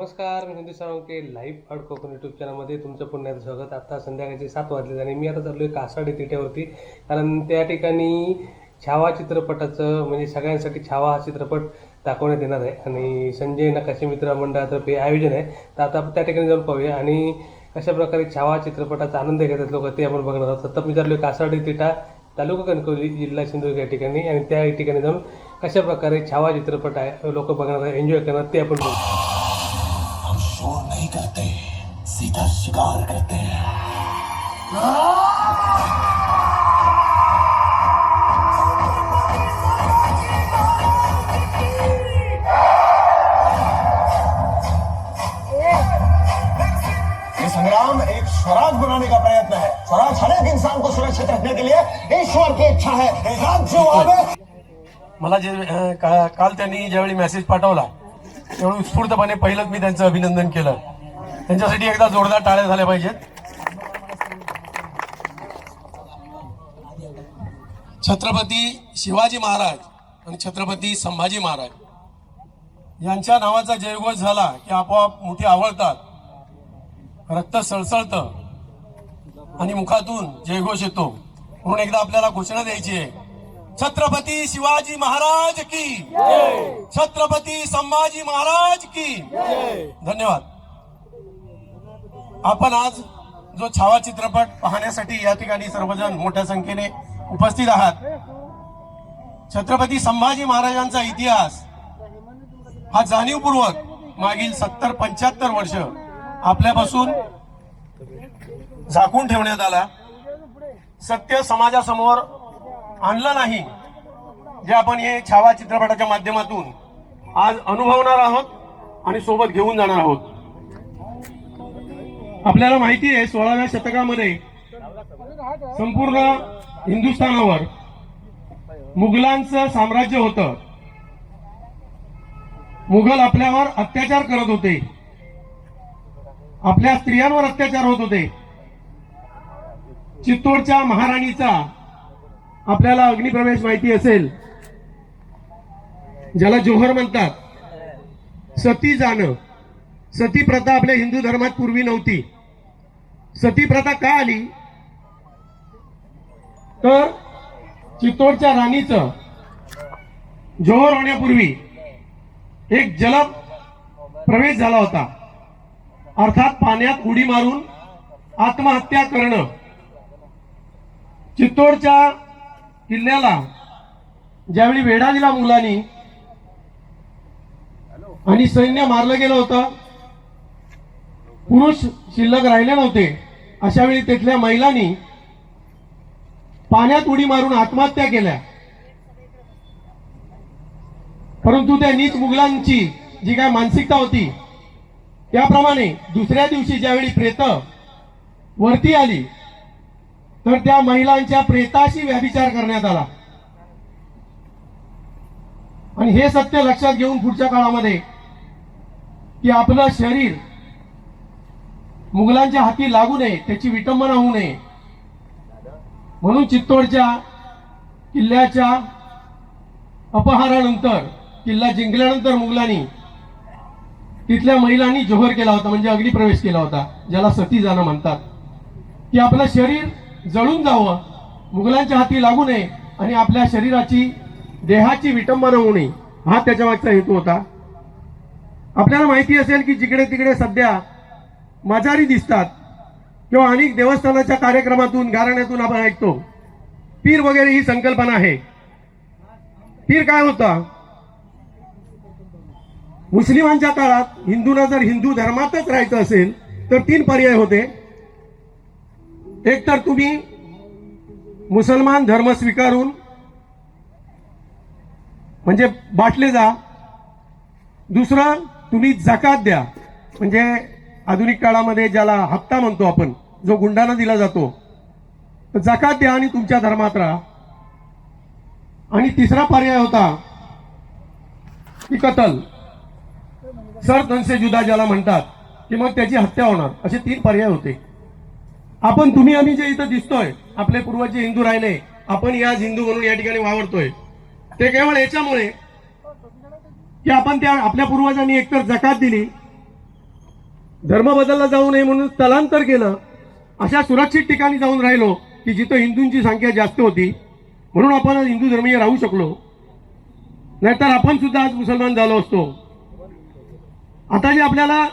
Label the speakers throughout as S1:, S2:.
S1: नमस्कार मी Hindu Salunke live art Konkan YouTube चॅनलमध्ये तुमचं पुण्याचं स्वागत. आता संध्याकाळचे सात वाजले आणि मी आता चाललो आहे कासाडी तिट्यावरती कारण त्या ठिकाणी छावा चित्रपटाचं म्हणजे सगळ्यांसाठी छावा हा चित्रपट दाखवण्यात येणार आहे. आणि संजय नकाशे मित्र मंडळातर्फे आयोजन आहे. तर आता आपण त्या ठिकाणी जाऊन पाहूया. आणि कशा प्रकारे छावा चित्रपटाचा आनंद घेतात लोक ते आपण बघणार आहोत. तर मी चाललो आहे कासाडी तिठा तालुका कणकवली जिल्हा सिंधुदुर्ग या ठिकाणी. आणि त्या ठिकाणी जाऊन कशा प्रकारे छावा चित्रपट आहे लोक बघणार आहे एन्जॉय करणार ते आपण बघू.
S2: सीधा शिकार करते हैं ये संग्राम एक स्वराज बनाने का प्रयत्न है स्वराज हर एक इंसान को सुरक्षित रखने के लिए ईश्वर की इच्छा है राज्य आवे
S3: मला जे अं, का- काल त्यांनी ज्यावेळी मेसेज पाठवला त्यावेळी उत्स्फूर्तपणे पहिलंच मी त्यांचं अभिनंदन केलं त्यांच्यासाठी एकदा जोरदार टाळ्या झाल्या पाहिजेत. छत्रपती शिवाजी महाराज आणि छत्रपती संभाजी महाराज यांच्या नावाचा जयघोष झाला की आपोआप मोठी आवडतात रक्त सळसळतं आणि मुखातून जयघोष येतो. म्हणून एकदा आपल्याला घोषणा द्यायची आहे. छत्रपती शिवाजी महाराज की! छत्रपती संभाजी महाराज की! धन्यवाद. आपण आज जो छावा चित्रपट पाहण्यासाठी या ठिकाणी सर्वजण मोठ्या संख्येने उपस्थित आहात. छत्रपती संभाजी महाराजांचा इतिहास हा जाणीवपूर्वक मागील सत्तर पंच्याहत्तर वर्ष आपल्यापासून झाकून ठेवण्यात आला. सत्य समाजासमोर आणलं नाही जे आपण हे छावा चित्रपटाच्या माध्यमातून आज अनुभवणार आहोत आणि सोबत घेऊन जाणार आहोत. आपल्याला माहिती आहे सोळाव्या शतकामध्ये संपूर्ण हिंदुस्थानावर मुघलांचं साम्राज्य होतं. मुघल आपल्यावर अत्याचार करत होते. आपल्या स्त्रियांवर अत्याचार होत होते. चित्तोडच्या महाराणीचा आपल्याला अग्निप्रवेश माहिती असेल. ज्याला जोहर म्हणतात. सती जाणं. सती प्रथा आपल्या हिंदू धर्मात पूर्वी नव्हती. सती प्रथा का आली? तर चित्तोडच्या राणीचं जोहर होण्यापूर्वी एक जल प्रवेश झाला होता. अर्थात पाण्यात उडी मारून आत्महत्या करणं. चित्तोडच्या किल्ल्याला ज्यावेळी वेढा दिला मुलांनी आणि सैन्य मारलं गेलं होतं पुरुष शिल्लक राहिले नव्हते. अशा वेळी तिथल्या महिलांनी पाण्यात उडी मारून आत्महत्या केल्या. परंतु त्या नीच मुघलांची जी काय मानसिकता होती त्याप्रमाणे दुसऱ्या दिवशी ज्यावेळी प्रेत वरती आली तर त्या महिलांच्या प्रेताशी व्याभिचार करण्यात आला. आणि हे सत्य लक्षात घेऊन पुढच्या काळामध्ये की आपलं शरीर मुघलांच्या हाती लागू नये त्याची विटंबना होऊ नये. म्हणून चित्तोडच्या किल्ल्याच्या अपहारानंतर किल्ला जिंकल्यानंतर मुघलांनी तिथल्या महिलांनी जोहर केला होता म्हणजे अग्निप्रवेश केला होता ज्याला सती जाणं म्हणतात. की आपलं शरीर जळून जावं मुघलांच्या हाती लागू नये आणि आपल्या शरीराची देहाची विटंबना होऊ नये हा त्याच्या मागचा हेतू होता. आपल्याला माहिती असेल की जिकडे तिकडे सध्या माजारी दिसतात. किंवा अनेक देवस्थानाच्या कार्यक्रमातून घराण्यातून आपण ऐकतो. पीर वगैरे ही संकल्पना आहे. पीर काय होता? मुस्लिमांच्या काळात हिंदूंना जर हिंदू धर्मातच राहायचं असेल तर तीन पर्याय होते. एक तर तुम्ही मुसलमान धर्म स्वीकारून म्हणजे बाटले जा. दुसरं तुम्ही जकात द्या. म्हणजे आधुनिक काळामध्ये ज्याला हप्ता म्हणतो आपण जो गुंडांना दिला जातो तर जकात द्या आणि तुमच्या धर्मात राहा. आणि तिसरा पर्याय होता की कतल. सर तनसे जुदा ज्याला म्हणतात की मग त्याची हत्या होणार असे तीन पर्याय होते. आपण तुम्ही आम्ही जे इथं दिसतोय आपले पूर्वज जे हिंदू राहिले आपण या हिंदू म्हणून या ठिकाणी वावरतोय. ते केवळ याच्यामुळे की आपण त्या आपल्या पूर्वजांनी एकतर जकात दिली धर्म बदलला जाऊ नये म्हणून स्थलांतर केलं अशा सुरक्षित ठिकाणी जाऊन राहिलो की जिथं हिंदूंची संख्या जास्त होती म्हणून आपण हिंदू धर्मीय राहू शकलो. नाहीतर आपण सुद्धा आज मुसलमान झालो असतो. आता जी आपल्याला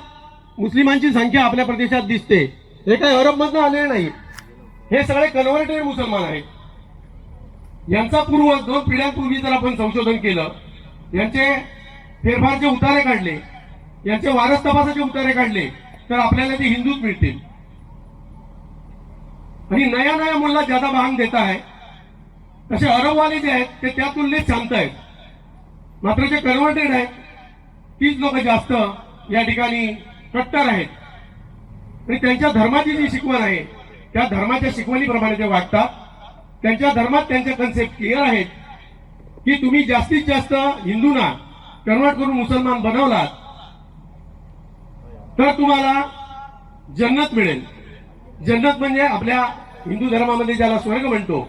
S3: मुस्लिमांची संख्या आपल्या प्रदेशात दिसते हे काही अरबमधनं आलेले नाही. हे सगळे कन्व्हर्टेड मुसलमान आहेत. यांचा पूर्व दोन पिढ्यांपूर्वी जर आपण संशोधन केलं यांचे फेरफारचे उतारे काढले यांचे वारस तपासाचे उतारे काढले तर आपल्याला ते हिंदूच मिळतील. आणि नया नया मुलला ज्यादा भांग देता आहे तसे अरबवाले जे आहेत ते त्या तुलनेत शांत आहेत. मात्र जे कन्व्हर्टेड आहेत तीच लोक जास्त या ठिकाणी कट्टर आहेत. आणि त्यांच्या धर्माची जी शिकवण आहे त्या धर्माच्या शिकवणीप्रमाणे ते वागतात. त्यांच्या धर्मात त्यांच्या कन्सेप्ट क्लिअर आहेत की तुम्ही जास्तीत जास्त हिंदूंना कन्वर्ट करून मुसलमान बनवलात तर तुम्हाला जन्नत मिळेल. जन्नत म्हणजे आपल्या हिंदू धर्मामध्ये ज्याला स्वर्ग म्हणतो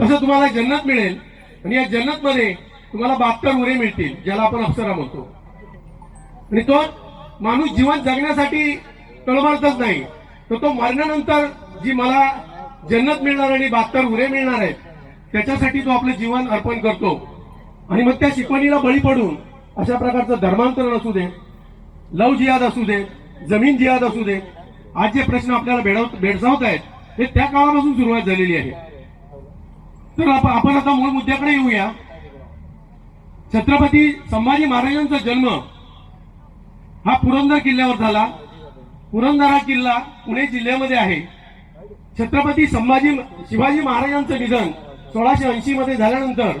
S3: तसं तुम्हाला जन्नत मिळेल. आणि या जन्नतमध्ये तुम्हाला बहात्तर उरे मिळतील ज्याला आपण अप्सरा म्हणतो. आणि तो माणूस जीवन जगण्यासाठी तळमळतच नाही. तर तो मरण्यानंतर जी मला जन्नत मिळणार आणि बहात्तर उरे मिळणार आहेत त्याच्यासाठी तो आपलं जीवन अर्पण करतो. आणि मग त्या शिकवणीला बळी पडून अशा प्रकारचं धर्मांतरण असू दे लव जिहाद असू दे जमीन जिहाद असू दे आज जे प्रश्न आपल्याला भेडवत भेडसावत आहेत हे त्या काळापासून सुरुवात झालेली आहे. तर आपण आता मूळ मुद्द्याकडे येऊया. छत्रपती संभाजी महाराजांचा जन्म हा पुरंदर किल्ल्यावर झाला. पुरंदर हा किल्ला पुणे जिल्ह्यामध्ये आहे. छत्रपती संभाजी शिवाजी महाराजांचं निधन सोळाशे ऐंशी मध्ये झाल्यानंतर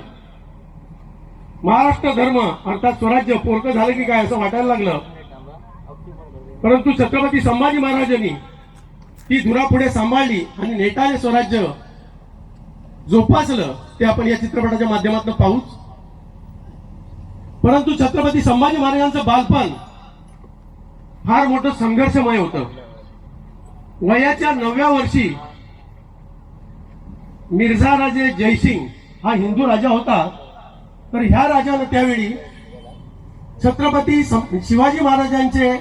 S3: महाराष्ट्र धर्म अर्थात स्वराज्य पोरकं झालं की काय असं वाटायला लागलं. परंतु छत्रपती संभाजी महाराजांनी ती धुरा पुढे सांभाळली आणि नेटाने स्वराज्य जोपासलं ते आपण या चित्रपटाच्या माध्यमातून पाहूच. परंतु छत्रपती संभाजी महाराजांचं बालपण फार मोठं संघर्षमय होतं. वयाच्या नवव्या वर्षी मिर्झा राजे जयसिंग हा हिंदू राजा होता. तर ह्या राजानं त्यावेळी छत्रपती शिवाजी महाराजांचे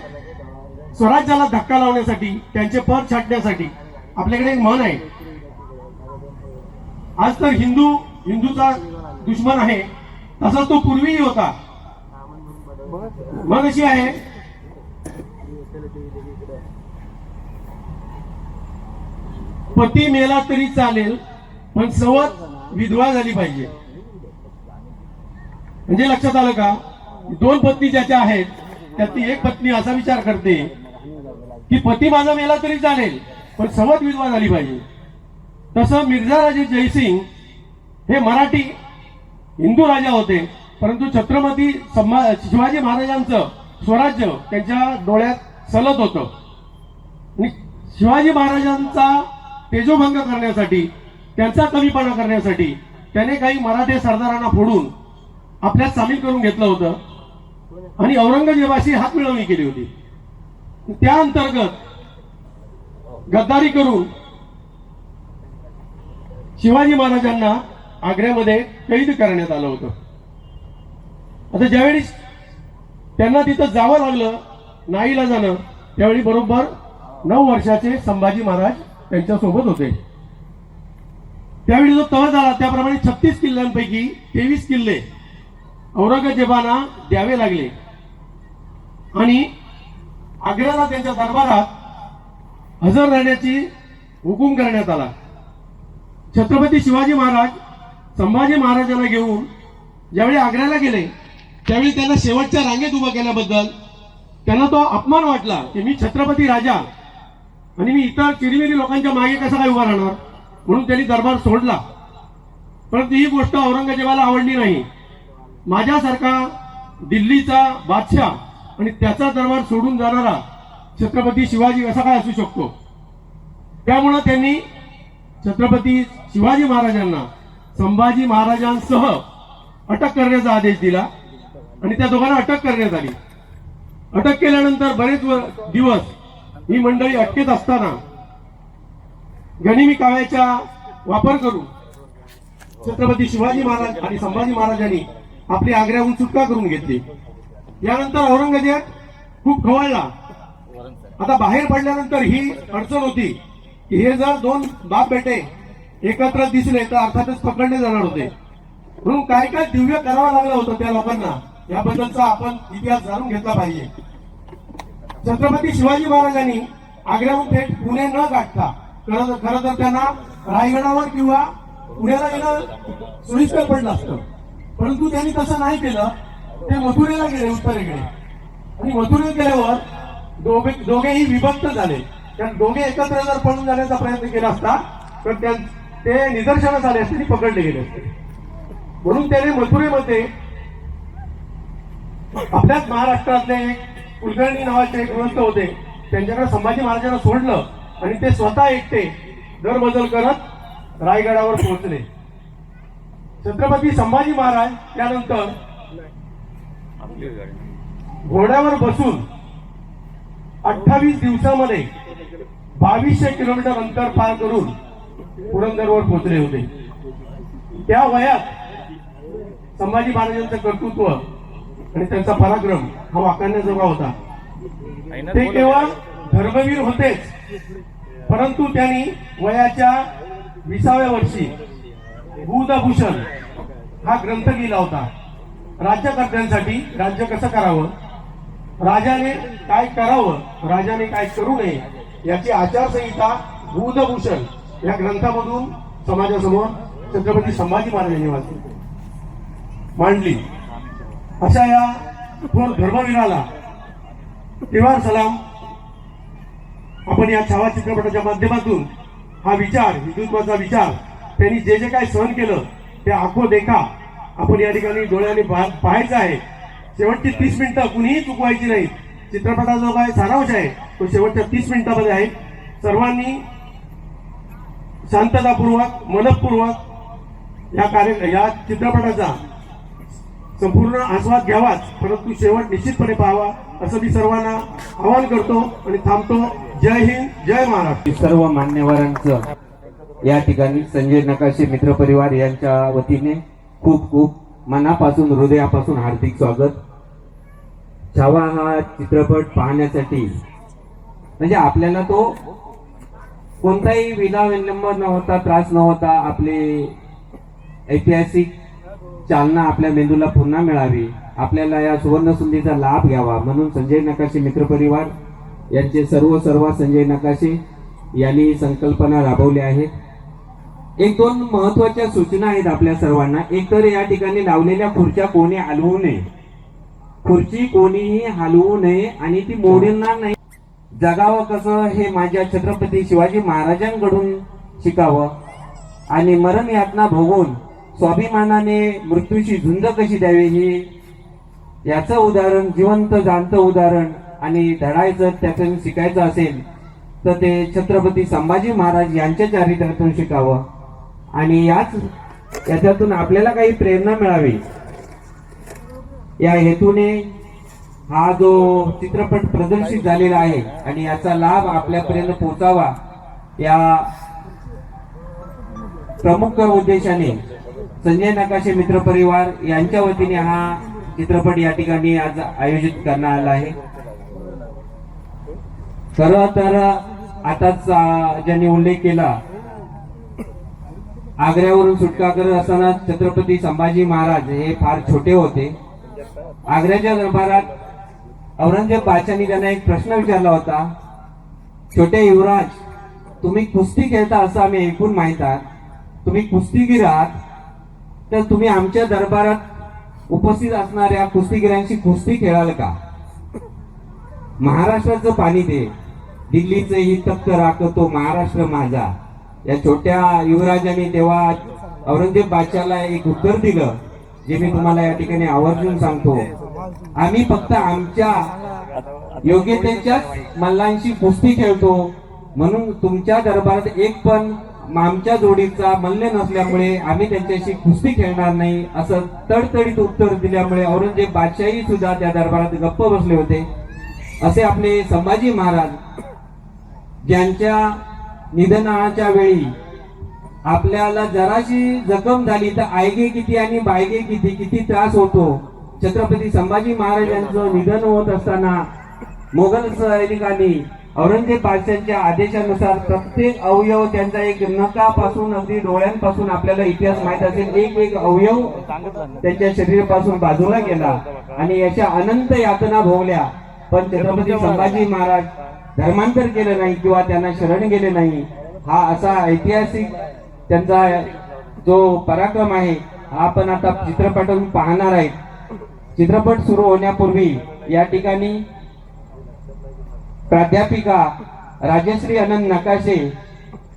S3: स्वराज्याला धक्का लावण्यासाठी त्यांचे पद छाटण्यासाठी आपल्याकडे एक मन आहे. आज तर हिंदू हिंदूचा दुश्मन आहे तसा तो पूर्वीही होता. मन अशी आहे पती मेला तरी चालेल पण सवत विधवा झाली पाहिजे. म्हणजे लक्षात आलं का? दोन पत्नी ज्याच्या आहेत त्यातली एक पत्नी असा विचार करते की पती माझा मेला तरी चालेल पण समत विधवा झाली पाहिजे. तसं मिर्झा राजे जयसिंग हे मराठी हिंदू राजा होते परंतु छत्रपती संभा शिवाजी महाराजांचं स्वराज्य त्यांच्या डोळ्यात सलत होतं. आणि शिवाजी महाराजांचा तेजोभंग करण्यासाठी त्यांचा कमीपणा करण्यासाठी त्याने काही मराठे सरदारांना फोडून आपल्यात सामील करून घेतलं होतं. आणि औरंगजेबाशी हात मिळवणी केली होती. त्या अंतर्गत गद्दारी करून शिवाजी महाराजांना आग्र्यामध्ये कैद करण्यात आलं होतं. आता ज्यावेळी त्यांना तिथं जावं लागलं नाईला जाणं त्यावेळी बरोबर नऊ वर्षाचे संभाजी महाराज त्यांच्यासोबत होते. त्यावेळी जो तह झाला त्याप्रमाणे छत्तीस किल्ल्यांपैकी तेवीस किल्ले औरंगजेबांना द्यावे लागले. आणि आग्र्याला त्यांच्या दरबारात हजर राहण्याची हुकूम करण्यात आला. छत्रपती शिवाजी महाराज संभाजी महाराजांना घेऊन ज्यावेळी आग्र्याला गेले त्यावेळी त्यांना शेवटच्या रांगेत उभं केल्याबद्दल त्यांना तो अपमान वाटला की मी छत्रपती राजा आणि मी इतर चिरमिरी लोकांच्या मागे कसा काय उभा राहणार? म्हणून त्यांनी दरबार सोडला. परंतु ही गोष्ट औरंगजेबाला आवडली नाही. माझ्यासारखा दिल्लीचा बादशाह आणि त्याचा दरबार सोडून जाणारा छत्रपती शिवाजी असा काय असू शकतो? त्यामुळं त्यांनी छत्रपती शिवाजी महाराजांना संभाजी महाराजांसह अटक करण्याचा आदेश दिला आणि त्या दोघांना अटक करण्यात आली. अटक केल्यानंतर बरेच दिवस ही मंडळी अटकेत असताना गनिमी काव्याचा वापर करून छत्रपती शिवाजी महाराज आणि संभाजी महाराजांनी आपली आग्र्याहून सुटका करून घेतली. यानंतर औरंगजेब खूप खवळला. आता बाहेर पडल्यानंतर ही अडचण होती की हे जर दोन बाप बेटे एकत्र दिसले तर अर्थातच पकडले जाणार होते. म्हणून काय काय दिव्य करावं लागलं होतं त्या लोकांना याबद्दलचा आपण इतिहास जाणून घेतला पाहिजे. छत्रपती शिवाजी महाराजांनी आग्र्याहून थेट पुणे न गाठता खरं खरं तर त्यांना रायगडावर किंवा पुण्याला येणं सोयीस्कर पडलं असतं. परंतु त्यांनी तसं नाही केलं. ते मथुरेला गेले उत्तरेकडे. आणि मथुरेत गेल्यावर दोघे दोघेही विभक्त झाले. त्या दोघे एकत्र जर पळून जाण्याचा प्रयत्न केला असता तर त्या ते निदर्शनास आले असते आणि पकडले गेले असते. म्हणून त्याने मथुरेमध्ये आपल्याच महाराष्ट्रातले एक कुलकर्णी नावाचे एक ग्रंथ होते. त्यांच्याकडे संभाजी महाराजांना सोडलं आणि ते स्वतः एकटे दरबदल करत रायगडावर पोहोचले. छत्रपती संभाजी महाराज त्यानंतर घोड्यावर बसून अठ्ठावीस दिवसामध्ये बावीसशे किलोमीटर अंतर पार करून पुरंदरवर पोहोचले होते. त्या वयात संभाजी महाराजांचं कर्तृत्व आणि त्यांचा पराक्रम हा वाखाणण्याजोगा होता. ते केवळ धर्मवीर होतेच परंतु त्यांनी वयाच्या विसाव्या वर्षी भूतभूषण हा ग्रंथ लिहिला होता. राज्यकर्त्यांसाठी राज्य कसं करावं? राजाने काय करावं? राजाने काय करू नये? याची आचारसंहिता भूतभूषण या ग्रंथामधून समाजासमोर छत्रपती संभाजी महाराजांनी वाचली. मांडली. अशा या थोर धर्मवीराला तेव्हा सलाम आपण या छावा चित्रपटाच्या माध्यमातून हा विचार हिंदुत्वाचा विचार त्यांनी जे जे काय सहन केलं ते आखो देखा. आपण या ठिकाणी डोळ्याने पाहायचं आहे. शेवटची तीस मिनिटं कुणीही चुकवायची नाही. चित्रपटाचा जो काय सारांश आहे तो शेवटच्या तीस मिनिटामध्ये आहे. सर्वांनी शांततापूर्वक मनपूर्वक या कार्य या चित्रपटाचा संपूर्ण आस्वाद घ्यावाच परंतु शेवट निश्चितपणे पाहावा असं मी सर्वांना आवाहन करतो आणि थांबतो. जय हिंद जय महाराष्ट्र.
S4: सर्व मान्यवरांचं या ठिकाणी संजय नकाशे मित्र परिवार यांच्या वतीने खूप खूप मनापासून हृदयापासून हार्दिक स्वागत. छावा हा चित्रपट पाहण्यासाठी. म्हणजे आपल्याला तो कोणताही विनाविलंब न होता त्रास न होता आपले ऐतिहासिक चालना आपल्या मेंदूला पुन्हा मिळावी. आपल्याला या सुवर्णसंधीचा लाभ घ्यावा. म्हणून संजय नकाशे मित्र परिवार यांचे सर्व सर्व संजय नकाशे यांनी संकल्पना राबवली आहे. एक दोन महत्त्वाच्या सूचना आहेत आपल्या सर्वांना. एक तर या ठिकाणी लावलेल्या खुर्च्या कोणी हलवू नये. खुर्ची कोणीही हलवू नये आणि ती मोडणार नाही. जगावं कसं हे माझ्या छत्रपती शिवाजी महाराजांकडून शिकावं. आणि मरण यातना भोगून स्वाभिमानाने मृत्यूशी झुंज कशी द्यावी ही? याचं उदाहरण जिवंत जाणतं उदाहरण आणि धडायचं त्यातून शिकायचं असेल तर ते छत्रपती संभाजी महाराज यांच्या चारित्र्यातून शिकावं. आणि याच याच्यातून आपल्याला काही प्रेरणा मिळावी. या हेतूने हा जो चित्रपट प्रदर्शित झालेला आहे आणि याचा लाभ आपल्यापर्यंत पोहोचावा या प्रमुख उद्देशाने संजय नकाशे मित्र परिवार यांच्या वतीने हा चित्रपट या ठिकाणी आज आयोजित करण्यात आला आहे. खरं तर आताच ज्यांनी उल्लेख केला आग्र्यावरून सुटका करत असताना छत्रपती संभाजी महाराज हे फार छोटे होते. आग्र्याच्या दरबारात औरंगजेब बादशाने त्यांना एक प्रश्न विचारला होता छोटे युवराज तुम्ही कुस्ती खेळता असं आम्ही ऐकून माहीत आहात. तुम्ही कुस्तीगीर आहात. तर तुम्ही आमच्या दरबारात उपस्थित असणाऱ्या कुस्तीगिरांशी कुस्ती खेळाल का? महाराष्ट्राचं पाणी दे. दिल्लीचं ही तक्क राखतो महाराष्ट्र माझा. या छोट्या युवराजांनी तेव्हा औरंगजेब बादशाला एक उत्तर दिलं जे मी तुम्हाला या ठिकाणी आवर्जून सांगतो. आम्ही फक्त आमच्या योग्यतेच्याच मल्लांशी कुस्ती खेळतो म्हणून तुमच्या दरबारात एक पण आमच्या जोडीचा मल्ल नसल्यामुळे आम्ही त्यांच्याशी कुस्ती खेळणार नाही असं तडतडीत उत्तर दिल्यामुळे औरंगजेब बादशाही सुद्धा त्या दरबारात गप्प बसले होते. असे आपले संभाजी महाराज ज्यांच्या निधनाच्या वेळी आपल्याला जराशी जखम झाली तर आयगे किती आणि बायगे किती किती त्रास होतो? छत्रपती संभाजी महाराज यांचं निधन होत असताना मोगल सैनिकांनी औरंगजेब बादशांच्या आदेशानुसार प्रत्येक अवयव त्यांचा एक नकापासून अगदी डोळ्यांपासून आपल्याला इतिहास माहीत असेल. एक एक अवयव त्यांच्या शरीरापासून बाजूला गेला आणि याच्या अनंत यातना भोगल्या पण छत्रपती संभाजी महाराज धर्मांतर केलं नाही किंवा त्यांना शरण गेले नाही हा असा ऐतिहासिक त्यांचा जो पराक्रम आहे हा आपण आता चित्रपटातून पाहणार आहेत चित्रपट सुरू होण्यापूर्वी या ठिकाणी प्राध्यापिका राजश्री अनंत नकाशे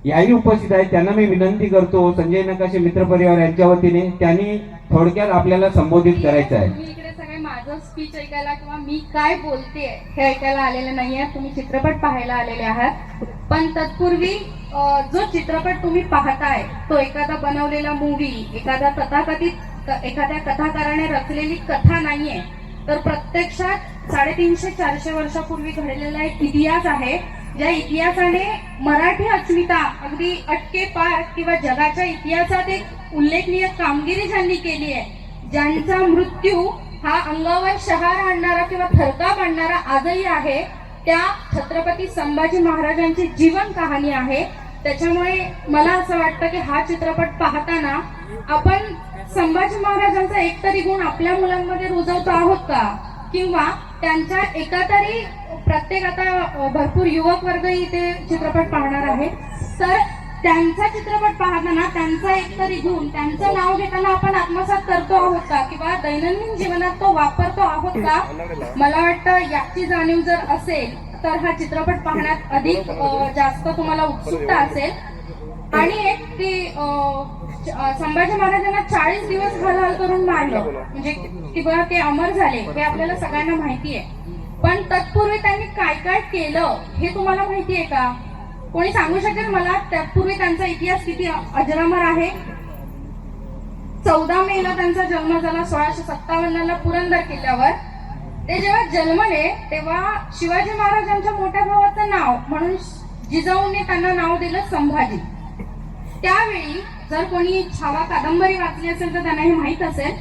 S4: याही उपस्थित आहेत. त्यांना मी विनंती करतो संजय नकाशे मित्र परिवार यांच्या वतीने त्यांनी थोडक्यात आपल्याला संबोधित करायचं आहे.
S5: माझं स्पीच ऐकायला किंवा मी काय बोलते हे ऐकायला आलेले नाहीये. तुम्ही चित्रपट पाहायला आलेले आहात. पण तत्पूर्वी जो चित्रपट तुम्ही पाहताय तो एखादा बनवलेला मूवी एखादा तथाकथित एखाद्या कथाकाराने रचलेली कथा नाहीये. तर प्रत्यक्षात साडेतीनशे चारशे वर्षापूर्वी घडलेला एक इतिहास आहे. ज्या इतिहासाने मराठी अस्मिता अगदी अटके पार किंवा जगाच्या इतिहासात एक उल्लेखनीय कामगिरी ज्यांनी केली आहे ज्यांचा मृत्यू हा अंगावर शहार आणणारा किंवा थरकाप आणणारा आजही आहे. त्या छत्रपती संभाजी महाराजांची जीवन कहाणी आहे. त्याच्यामुळे मला असं वाटतं की हा चित्रपट पाहताना आपण संभाजी महाराजांचा एक तरी गुण आपल्या मुलांमध्ये रुजवतो आहोत का? किंवा त्यांच्या एका तरी प्रत्येक आता भरपूर युवक वर्ग इथे चित्रपट पाहणार आहे. तर त्यांचा चित्रपट पाहताना त्यांचा एकतरी गुण त्यांचं नाव घेताना आपण आत्मसात करतो आहोत का? किंवा दैनंदिन जीवनात तो वापरतो आहोत का? मला वाटतं याची जाणीव जर असेल तर हा चित्रपट पाहण्यात अधिक जास्त तुम्हाला उत्सुकता असेल. आणि एक की संभाजी महाराजांना चाळीस दिवस हलहल करून मारलं म्हणजे किंवा ते अमर झाले हे आपल्याला सगळ्यांना माहिती आहे. पण तत्पूर्वी त्यांनी काय काय केलं हे तुम्हाला माहिती आहे का? कोणी सांगू शकेल मला? त्यापूर्वी त्यांचा इतिहास किती अजरामर आहे? चौदा मेला त्यांचा जन्म झाला सोळाशे सत्तावन्नला पुरंदर किल्ल्यावर. ते जेव्हा जन्मले तेव्हा शिवाजी महाराजांच्या मोठ्या भावाचं नाव म्हणून जिजाऊने त्यांना नाव दिलं संभाजी. त्यावेळी जर कोणी छावा कादंबरी वाचली असेल तर त्यांना हे माहीत असेल.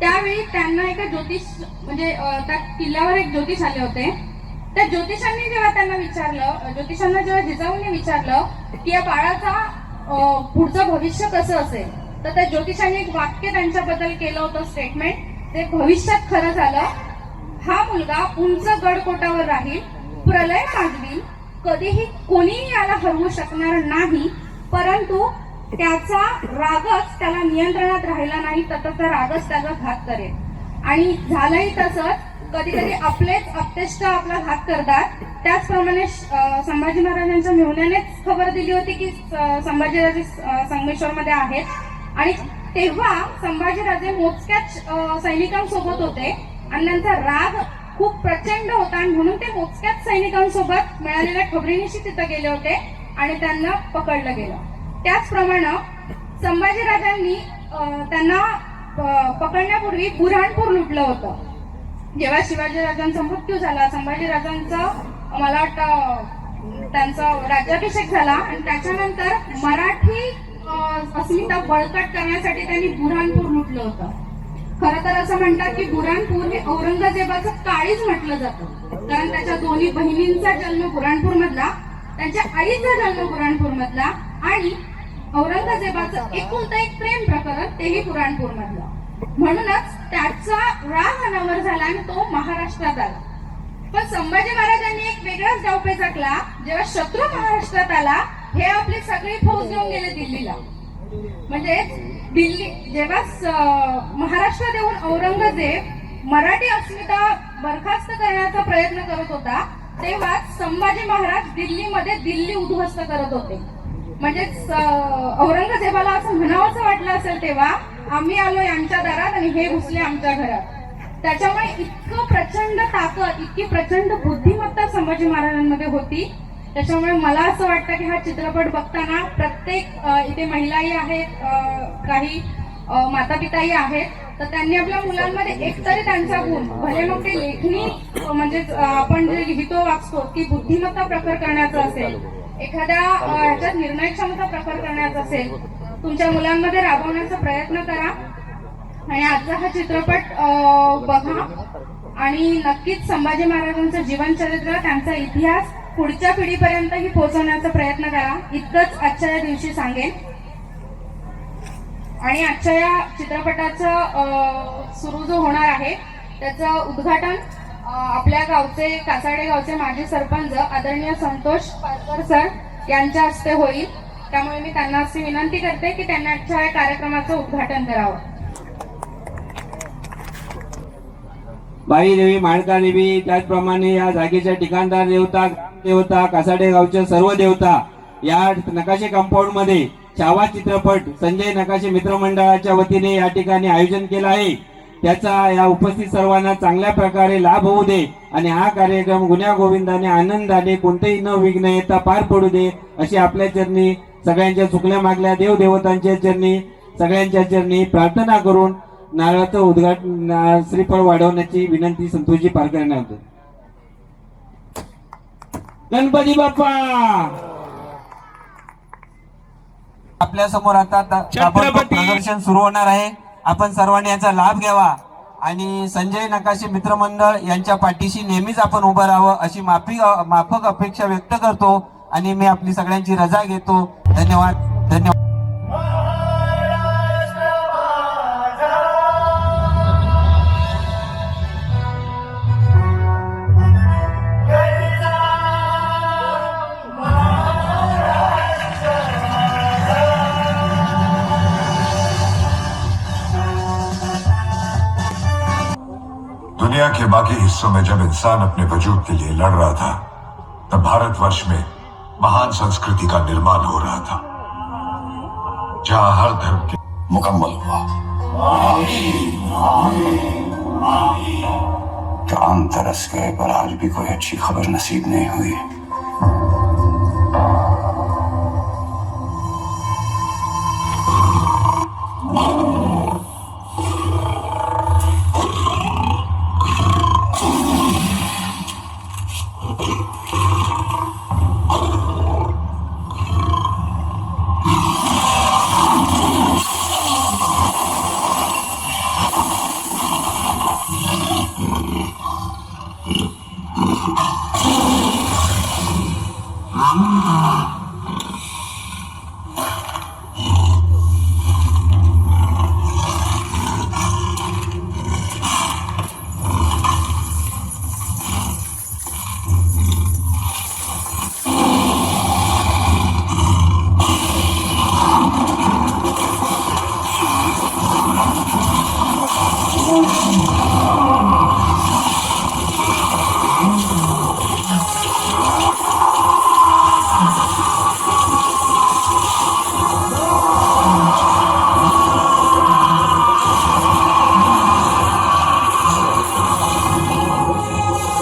S5: त्यावेळी त्यांना एका ज्योतिष म्हणजे त्या किल्ल्यावर एक ज्योतिष आले होते. त्या ज्योतिषांनी जेव्हा त्यांना विचारलं ज्योतिषांना जेव्हा जिजाऊने विचारलं की या बाळाचा पुढचं भविष्य कसं असेल तर त्या ज्योतिषांनी एक वाक्य त्यांच्याबद्दल केलं होतं स्टेटमेंट ते भविष्यात खरं झालं. हा मुलगा उंच गडकोटावर राहील प्रलय माजवील कधीही कोणीही याला हरवू शकणार नाही परंतु त्याचा रागच त्याला नियंत्रणात राहिला नाही तर त्याचा रागच त्याचा घात करेल. आणि झालंही तसंच कधी कधी आपलेच अपतेष्ट आपला घात करतात. त्याचप्रमाणे संभाजी महाराजांच्या मेहुण्यानेच खबर दिली होती की संभाजीराजे संगमेश्वरमध्ये आहेत. आणि तेव्हा संभाजीराजे मोजक्याच सैनिकांसोबत होते. आणि त्यांचा राग खूप प्रचंड होता आणि म्हणून ते मोजक्याच सैनिकांसोबत मिळालेल्या खबरीनिशी तिथं गेले होते आणि त्यांना पकडलं गेलं. त्याचप्रमाणे संभाजीराजांनी त्यांना पकडण्यापूर्वी बुऱ्हाणपूर लुटलं होतं. जेव्हा शिवाजीराजांचा मृत्यू झाला. संभाजीराजांचं मला वाटतं त्यांचा राज्याभिषेक झाला. आणि त्याच्यानंतर मराठी अस्मिता बळकट करण्यासाठी त्यांनी बुऱ्हाणपूर लुटलं होतं. खरं तर असं म्हणतात की बुऱ्हाणपूर हे औरंगजेबाचं काळीच म्हटलं जातं. कारण त्याच्या दोन्ही बहिणींचा जन्म बुऱ्हाणपूर मधला त्यांच्या आईचा जन्म बुऱ्हाणपूर मधला आणि औरंगजेबाचं एकुलतं एक प्रेम प्रकरण तेही बुऱ्हाणपूर मधलं म्हणूनच त्याचा राग अनावर झाला आणि तो महाराष्ट्रात आला. पण संभाजी महाराजांनी एक वेगळाच डावपे आखला जेव्हा शत्रू महाराष्ट्रात आला हे आपली सगळी फौज घेऊन गेले दिल्लीला. म्हणजे दिल्ली जेव्हा महाराष्ट्रात येऊन औरंगजेब मराठी अस्मिता बरखास्त करण्याचा प्रयत्न करत होता तेव्हा संभाजी महाराज दिल्लीमध्ये दिल्ली उद्ध्वस्त करत होते. म्हणजेच औरंगजेबाला असं म्हणावंच वाटलं असेल तेव्हा आम्ही आलो यांच्या दारात आणि हे घुसले आमच्या घरात. त्याच्यामुळे इतकं प्रचंड ताकद इतकी प्रचंड बुद्धिमत्ता संभाजी महाराजांमध्ये होती. त्याच्यामुळे मला असं वाटतं की हा चित्रपट बघताना प्रत्येक इथे महिलाही आहेत काही माता पिताही आहेत. तर त्यांनी आपल्या मुलांमध्ये एक तरी त्यांचा गुण भले मग ते लेखणी म्हणजे आपण जे लिहितो वाचतो की बुद्धिमत्ता प्रखर करण्याचं असेल. एखाद्या जर ह्याच्यात निर्णय क्षमता प्रखर करण्याचा असेल तुमच्या मुलांमध्ये राबवण्याचा प्रयत्न करा. आणि आजचा हा चित्रपट बघा. आणि नक्कीच संभाजी महाराजांचं जीवनचरित्र त्यांचा इतिहास पुढच्या पिढीपर्यंतही पोहोचवण्याचा प्रयत्न करा. इतकंच आजच्या या दिवशी सांगेन. आणि आजच्या या चित्रपटाचं सुरू जो होणार आहे त्याचं उद्घाटन आपल्या गावचे कासाडे गावचे माजी सरपंच आदरणीय संतोष पारकर सर यांच्या हस्ते होईल. त्यामुळे मी त्यांना अशी विनंती करते की त्यांना आजच्या या कार्यक्रमाचं उद्घाटन करावं.
S4: बाई देवी माळका देवी त्याचप्रमाणे या जागेच्या ठिकाणदार देवता देवता कासाडे गावच्या सर्व देवता या नकाशे कंपाऊंडमध्ये छावा चित्रपट संजय नकाशे मित्रमंडळाच्या वतीने या ठिकाणी आयोजन केलं आहे. त्याचा या उपस्थित सर्वांना चांगल्या प्रकारे लाभ होऊ दे आणि हा कार्यक्रम गुन्ह्या गोविंदाने आनंदाने कोणतेही न विघ्न येता पार पडू दे अशी आपल्या चरणी सगळ्यांच्या चुकल्या मागल्या देव देवतांच्या चरणी सगळ्यांच्या चरणी प्रार्थना करून नारळाचं उद्घाटन श्रीफळ वाढवण्याची विनंती संतोषजी पारकर यांना होते. गणपती बाप्पा! आपल्यासमोर आता प्रदर्शन सुरू होणार आहे. आपण सर्वांनी याचा लाभ घ्यावा. आणि संजय नकाशे मित्रमंडळ यांच्या पाठीशी नेहमीच आपण उभं राहावं अशी माफी माफक अपेक्षा व्यक्त करतो. आणि मी आपली सगळ्यांची रजा घेतो. धन्यवाद. धन्यवाद.
S6: दुनिया के बाकी हिस्सों में जब इंसान अपने वजूद के लिए लड़ रहा था तब भारतवर्ष में महान संस्कृति का निर्माण हो रहा था जहाँ हर धर्म के
S2: मुकम्मल हुआ। चाँद तरस गए पर आज भी कोई अच्छी खबर नसीब नहीं हुई। hắn ta à.